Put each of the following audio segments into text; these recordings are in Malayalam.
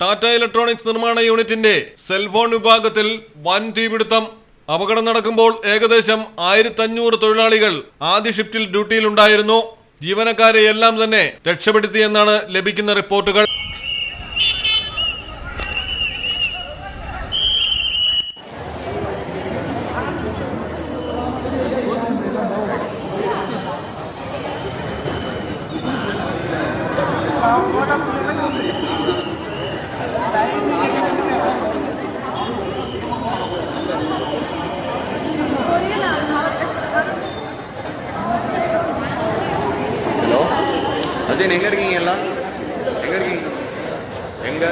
ടാറ്റ ഇലക്ട്രോണിക്സ് നിർമ്മാണ യൂണിറ്റിന്റെ സെൽഫോൺ വിഭാഗത്തിൽ വൻ തീപിടുത്തം അപകടം നടക്കുമ്പോൾ ഏകദേശം ആയിരത്തഞ്ഞൂറ് തൊഴിലാളികൾ ആദ്യ ഷിഫ്റ്റിൽ ഡ്യൂട്ടിയിലുണ്ടായിരുന്നു. ജീവനക്കാരെ എല്ലാം തന്നെ രക്ഷപ്പെടുത്തിയെന്നാണ് ലഭിക്കുന്ന റിപ്പോർട്ടുകൾ. அஜயன் எங்கே இருக்கீங்க எல்லாம் எங்கே இருக்கீங்க எங்கே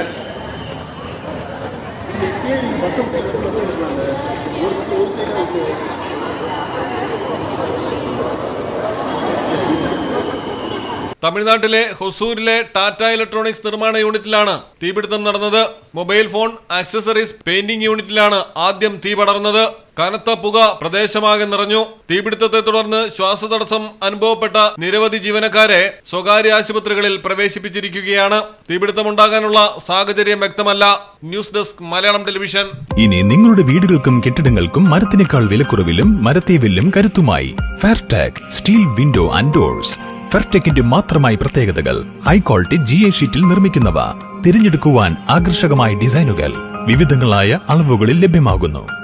തമിഴ്നാട്ടിലെ ഹൊസൂരിലെ ടാറ്റ ഇലക്ട്രോണിക്സ് നിർമ്മാണ യൂണിറ്റിലാണ് തീപിടുത്തം നടന്നത് മൊബൈൽ ഫോൺ ആക്സസറീസ് പെയിന്റിംഗ് യൂണിറ്റിലാണ് ആദ്യം തീ പടർന്നത് കനത്ത പുക പ്രദേശമാകെ നിറഞ്ഞു. തീപിടുത്തത്തെ തുടർന്ന് ശ്വാസതടസ്സം അനുഭവപ്പെട്ട നിരവധി ജീവനക്കാരെ സ്വകാര്യ ആശുപത്രികളിൽ പ്രവേശിപ്പിച്ചിരിക്കുകയാണ്. തീപിടുത്തമുണ്ടാകാനുള്ള സാഹചര്യം വ്യക്തമല്ല. News desk Malayalam television. ഇനി നിങ്ങളുടെ വീടുകൾക്കും കെട്ടിടങ്ങൾക്കും മരത്തിനേക്കാൾ വിലക്കുറവിലും മരത്തേവില്ലും കരുത്തുമായി Fairtech steel window and doors ഫെർടെക്കിന്റെ മാത്രമായി പ്രത്യേകതകൾ ഹൈ ക്വാളിറ്റി ജി എ ഷീറ്റിൽ നിർമ്മിക്കുന്നവ. തിരഞ്ഞെടുക്കുവാൻ ആകർഷകമായ ഡിസൈനുകൾ വിവിധങ്ങളായ അളവുകളിൽ ലഭ്യമാകുന്നു.